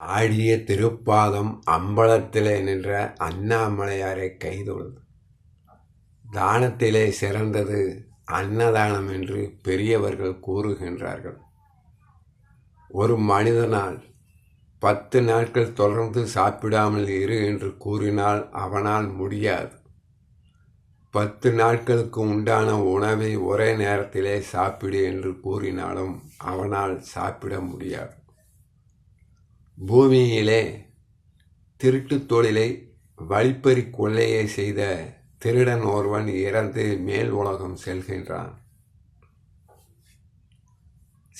ஆடிய திருப்பாதம் அம்பலத்திலே நின்ற அண்ணாமலையாரை கைதொழுது. தானத்திலே சிறந்தது அன்னதானம் என்று பெரியவர்கள் கூறுகின்றார்கள். ஒரு மனிதனால் பத்து நாட்கள் தொடர்ந்து சாப்பிடாமல் இரு என்று கூறினால் அவனால் முடியாது. பத்து நாட்களுக்கு உண்டான உணவை ஒரே நேரத்திலே சாப்பிடு என்று கூறினாலும் அவனால் சாப்பிட முடியாது. பூமியிலே திருட்டுத் தொழிலை வழிப்பறி கொள்ளையை செய்த திருடன் ஒருவன் இறந்து மேல் உலகம் செல்கின்றான்.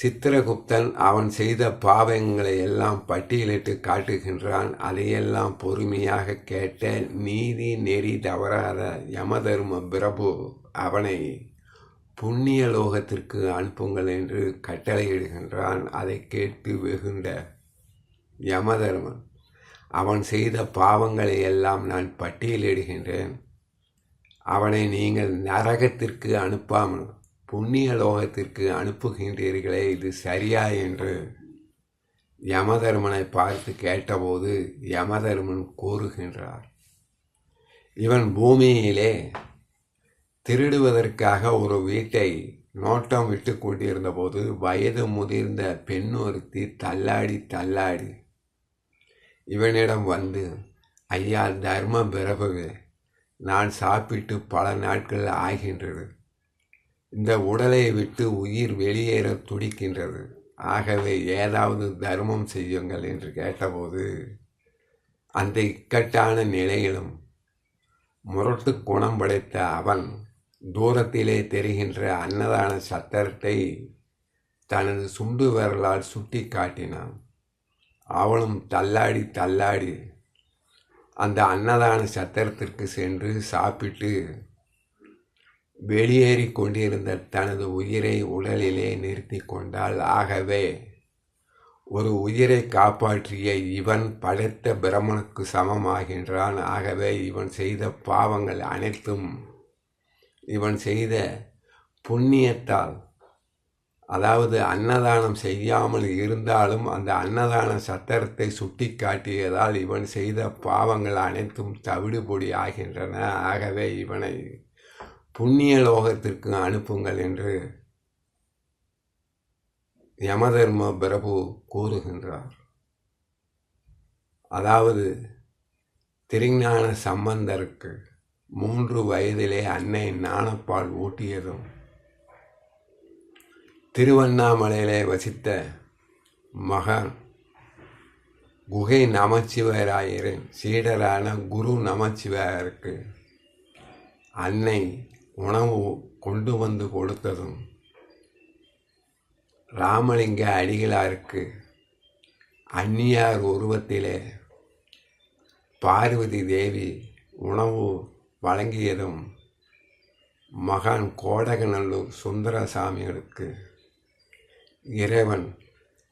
சித்திரகுப்தன் அவன் செய்த பாவங்களை எல்லாம் பட்டியலிட்டு காட்டுகின்றான். அதையெல்லாம் பொறுமையாக கேட்ட நீதி நெறி தவறாத யமதர்ம பிரபு அவனை புண்ணிய லோகத்திற்கு அனுப்புங்கள் என்று கட்டளையிடுகின்றான். அதை கேட்டு வெகுண்ட யமதர்மன் அவன் செய்த பாவங்களை எல்லாம் நான் பட்டியலிடுகின்றேன். அவனை நீங்கள் நரகத்திற்கு அனுப்பாமல் புண்ணிய லோகத்திற்கு அனுப்புகின்றீர்களே இது சரியா? என்று யமதர்மனை பார்த்து கேட்டபோது யமதர்மன் கூறுகின்றார் இவன் பூமியிலே திருடுவதற்காக ஒரு வீட்டை நோட்டம் விட்டு கொண்டிருந்தபோது வயது முதிர்ந்த பெண் ஒருத்தி தள்ளாடி தள்ளாடி இவனிடம் வந்து ஐயா தர்மம் பிறகு நான் சாப்பிட்டு பல நாட்கள் ஆகின்றது. இந்த உடலை விட்டு உயிர் வெளியேற துடிக்கின்றது. ஆகவே ஏதாவது தர்மம் செய்யுங்கள் என்று கேட்டபோது அந்த இக்கட்டான நிலையிலும் முரட்டு குணம் படைத்த அவன் தூரத்திலே தெரிகின்ற அன்னதான சத்திரத்தை தனது சுண்டு விரலால் சுட்டி காட்டினான். அவளும் தள்ளாடி தள்ளாடி அந்த அன்னதான சத்திரத்திற்கு சென்று சாப்பிட்டு வெளியேறி கொண்டிருந்த தனது உயிரை உடலிலே நிறுத்தி கொண்டால் ஆகவே ஒரு உயிரை காப்பாற்றிய இவன் படைத்த பிரமனுக்கு சமமாகின்றான். ஆகவே இவன் செய்த பாவங்கள் அனைத்தும் இவன் செய்த புண்ணியத்தால் அதாவது அன்னதானம் செய்யாமல் இருந்தாலும் அந்த அன்னதான சத்திரத்தை சுட்டி காட்டியதால் இவன் செய்த பாவங்கள் அனைத்தும் தவிடுபொடி ஆகின்றன. ஆகவே இவனை புண்ணிய லோகத்திற்கு அனுப்புங்கள் என்று யமதர்ம பிரபு கூறுகின்றார். அதாவது திருஞான சம்பந்தருக்கு மூன்று வயதிலே அன்னை ஞானப்பால் ஊட்டியதும் திருவண்ணாமலையிலே வசித்த மகன் குகை நமச்சிவாயரின் சீடரான குரு நமச்சிவாயருக்கு அன்னை உணவு கொண்டு வந்து கொடுத்ததும் ராமலிங்க அடிகளாருக்கு அந்நியார் உருவத்திலே பார்வதி தேவி உணவு வழங்கியதும் மகான் கோடகநல்லூர் சுந்தரசாமிகளுக்கு இறைவன்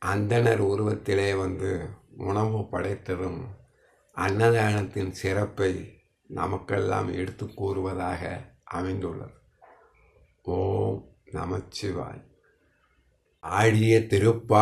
அந்தனர் உருவத்திலே வந்து உணவு படைத்ததும் அன்னதானத்தின் சிறப்பை நமக்கெல்லாம் எடுத்து கூறுவதாக அமைந்துள்ளது. ஓம் நமச்சிவாய். ஆடிய திருப்பா